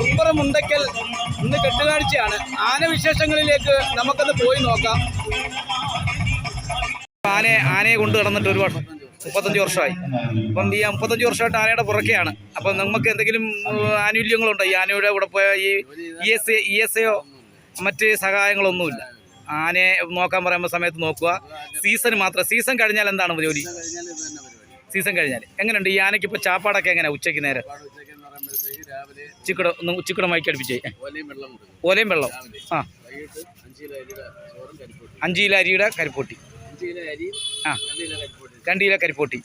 തുമ്പറ മുണ്ടക്കൽ ഇന്ന് കെട്ടുകാഴ്ചയാണ്. ആനവിശേഷങ്ങളിലേക്ക് നമുക്കത് പോയി നോക്കാം. ആനയെ ആനയെ കൊണ്ട് നടന്നിട്ട് ഒരു വർഷം മുപ്പത്തഞ്ച് വർഷമായി. അപ്പം ഈ മുപ്പത്തഞ്ച് വർഷമായിട്ട് ആനയുടെ പുറക്കെയാണ്. അപ്പം നമുക്ക് എന്തെങ്കിലും ആനുകൂല്യങ്ങളുണ്ടോ? ഈ ആനയുടെ കൂടെ പോയ ഈ ഇ എസ് ഇ എസ് എയോ മറ്റ് സഹായങ്ങളൊന്നുമില്ല. ആനയെ നോക്കാൻ പറയുമ്പോൾ സമയത്ത് നോക്കുക. സീസൺ മാത്രം. സീസൺ കഴിഞ്ഞാൽ എന്താണ് ജോലി? സീസൺ കഴിഞ്ഞാൽ. എങ്ങനെയുണ്ട്? ഈ ആനയ്ക്ക് ഇപ്പോൾ ചാപ്പാടൊക്കെ എങ്ങനെയാണ് ഉച്ചയ്ക്ക് നേരം? ഉച്ചിക്കട ഒന്ന് ഉച്ചിക്കട മയക്കി അടുപ്പിച്ചേ. ഓലയും വെള്ളം ആ. അഞ്ച് കിലോ അരിയുടെ കരിപ്പൊട്ടി. ആ. രണ്ട് കിലോ കരിപ്പൊട്ടി.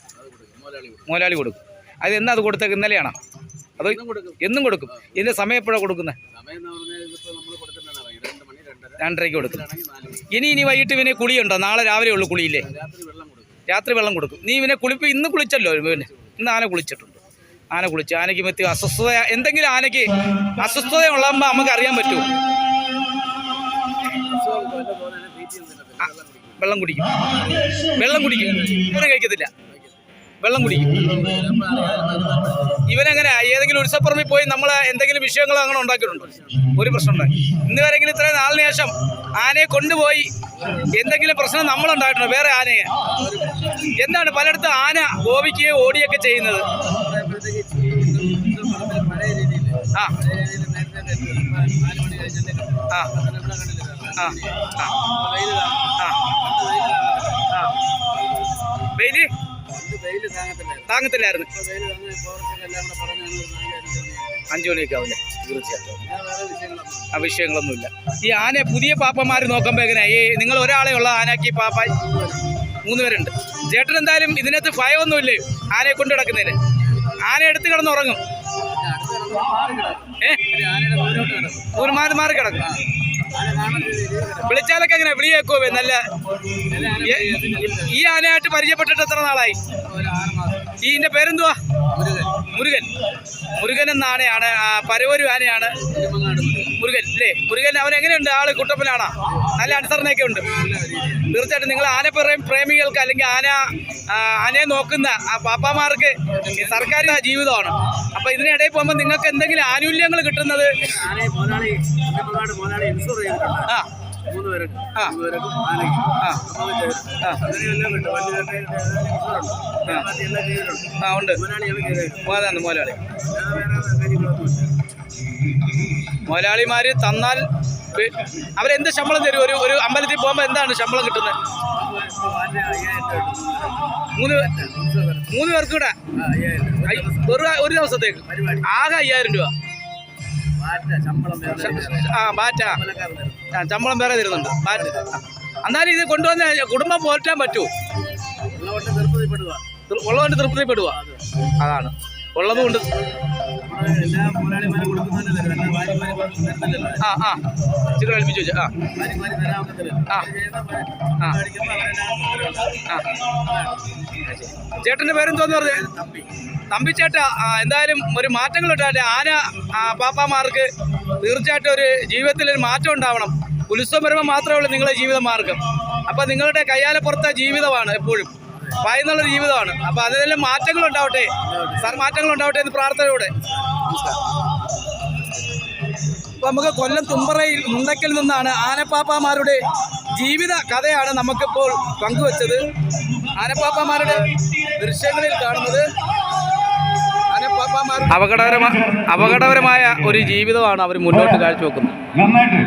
മോലാളി കൊടുക്കും. അത് എന്നാ അത് കൊടുത്തേക്ക്? ഇന്നലെയാണോ? അത് എന്നും കൊടുക്കും. ഇതിന്റെ സമയം എപ്പോഴാണ് കൊടുക്കുന്നത് രണ്ടരയ്ക്ക് കൊടുക്കും. ഇനി ഇനി വൈകിട്ട് ഇവനെ കുളിയുണ്ടോ? നാളെ രാവിലെ ഉള്ളു കുളിയില്ലേ? രാത്രി വെള്ളം കൊടുക്കും. രാത്രി വെള്ളം കൊടുക്കും. നീ ഇവനെ കുളിപ്പ് ഇന്ന് കുളിച്ചല്ലോ ഇവന്. ഇന്ന് ആന കുളിച്ചിട്ടുണ്ട്. ആന കുളിച്ച്. ആനയ്ക്ക് മറ്റ് അസ്വസ്ഥത എന്തെങ്കിലും ആനയ്ക്ക് അസ്വസ്ഥത ഉള്ളപ്പോൾ നമുക്ക് അറിയാൻ ഒന്നും വെള്ളം കുടിക്കും. വെള്ളം കുടിക്കും. ഇവനെ കഴിക്കത്തില്ല. വെള്ളം കുടിക്കും. ഇവനെങ്ങനെ ഏതെങ്കിലും ഉത്സവപ്പുറമിൽ പോയി നമ്മൾ എന്തെങ്കിലും വിഷയങ്ങൾ അങ്ങനെ ഉണ്ടാക്കിയിട്ടുണ്ടോ? ഒരു പ്രശ്നം ഉണ്ടായി ഇന്ന് വരെങ്കിലും ഇത്രയും നാളിന് ശേഷം ആനയെ കൊണ്ടുപോയി എന്തെങ്കിലും പ്രശ്നം നമ്മളുണ്ടായിട്ടുണ്ടോ? വേറെ ആനയെ? എന്താണ് പലയിടത്തും ആന ഗോപിക്കുകയോ ഓടിയൊക്കെ ചെയ്യുന്നത്? ആ. ആ. ആ. വെയിൽ? താങ്ങത്തില്ലായിരുന്നു. അഞ്ച് മണിയൊക്കെ ആവില്ലേ ആ വിഷയങ്ങളൊന്നുമില്ല. ഈ ആന പുതിയ പാപ്പന്മാർ നോക്കുമ്പോൾ എങ്ങനെയാ? ഈ നിങ്ങൾ ഒരാളെ ഉള്ള ആനയ്ക്ക് പാപ്പായി? മൂന്ന് പേരുണ്ട് ചേട്ടൻ എന്തായാലും ഇതിനകത്ത് ഭയമൊന്നുമില്ലേ ആനയെ കൊണ്ട് കിടക്കുന്നതിന് ആന എടുത്ത് കിടന്ന് ഉറങ്ങും ഒരു മാറി മാറി കിടക്കും. വിളിച്ചാലൊക്കെ എങ്ങനെ? വിളിയേക്കോ നല്ല ഈ- ആനയായിട്ട് പരിചയപ്പെട്ടിട്ട് എത്ര നാളായി? ഇതിന്റെ പേരെന്തുവാ? മുരുകൻ. മുരുകൻ എന്ന ആനയാണ് ആ, ആനയാണ്. മുരുകൻ അല്ലേ മുരുകൻ അവൻ എങ്ങനെയുണ്ട്? ആൾ കുട്ടപ്പനാണോ? നല്ല അനുസരണയൊക്കെ ഉണ്ട്. തീർച്ചയായിട്ടും നിങ്ങൾ ആന പ്രേ- പ്രേമികൾക്ക് അല്ലെങ്കിൽ ആന ആനയെ നോക്കുന്ന ആ പാപ്പാമാർക്ക് സർക്കാർ ജീവിതമാണ്. അപ്പൊ ഇതിനിടയിൽ പോകുമ്പോൾ നിങ്ങൾക്ക് എന്തെങ്കിലും ആനുകൂല്യങ്ങൾ കിട്ടുന്നത്? ആ. ആനയ്ക്ക്. അങ്ങനെയെല്ലാം കിട്ടും വണ്ടി ആ. ഉണ്ട്. മോലാളി. കാര്യങ്ങളൊന്നുമില്ല. മോലാളിമാര് തന്നാൽ അവരെന്ത് ശമ്പളം തരും? ഒരു ഒരു അമ്പലത്തിൽ പോകുമ്പോൾ എന്താണ് ശമ്പളം കിട്ടുന്നത് മൂന്ന് മൂന്ന് പേർക്ക്. കൂടെ ഒരു ദിവസത്തേക്ക്? ആകെ അയ്യായിരം രൂപ. ആ ബാറ്റ. ആ ശമ്പളം വേറെ തരുന്നുണ്ട്. ബാറ്റ്. എന്നാലും ഇത് കൊണ്ടുവന്ന് കുടുംബം പോറ്റാൻ തൃ- ഉള്ളതുകൊണ്ട് തൃപ്തിപ്പെടുക. അതാണ്. ഉള്ളതുകൊണ്ട് എല്ലാ മുതലാളിമാരും കൊടുക്കുന്നതല്ലേ തരും എല്ലാ ഭാര്യമാരും തരുന്നില്ലല്ലോ ആ ആ. ചിക്കൻ കളിപ്പിച്ചു വെച്ചു. ആ. ഭാര്യമാര് ആ. ആ. ചേട്ടന്റെ പേരെന്തോന്ന് പറഞ്ഞേ? തമ്പി. തമ്പിച്ചേട്ട എന്തായാലും ഒരു മാറ്റങ്ങൾ ഉണ്ടാകട്ടെ ആന പാപ്പാമാർക്ക് തീർച്ചയായിട്ടും ഒരു ജീവിതത്തിൽ ഒരു മാറ്റം ഉണ്ടാവണം. ഉത്സവം വരുമ്പോൾ മാത്രമേ ഉള്ളൂ നിങ്ങളുടെ ജീവിത മാർഗം അപ്പം നിങ്ങളുടെ കയ്യാലപ്പുറത്തെ ജീവിതമാണ് എപ്പോഴും. ഭയന്നുള്ളൊരു ജീവിതമാണ്. അപ്പോൾ അതിനെല്ലാം മാറ്റങ്ങൾ ഉണ്ടാവട്ടെ. സാർ മാറ്റങ്ങൾ ഉണ്ടാവട്ടെ എന്ന് പ്രാർത്ഥനയോടെ. അപ്പോൾ നമുക്ക് കൊല്ലം തുമ്പറയിൽ മുണ്ടക്കൽ നിന്നാണ് ആനപ്പാപ്പാമാരുടെ ജീവിത കഥയാണ് നമുക്കിപ്പോൾ പങ്കുവച്ചത്. ആനപ്പാപ്പാമാരുടെ ദൃശ്യങ്ങളിൽ കാണുന്നത് അപകടകരമായ അപകടകരമായ ഒരു ജീവിതമാണ് അവർ മുന്നോട്ട് കാഴ്ചവെക്കുന്നത്. നന്നായിട്ട്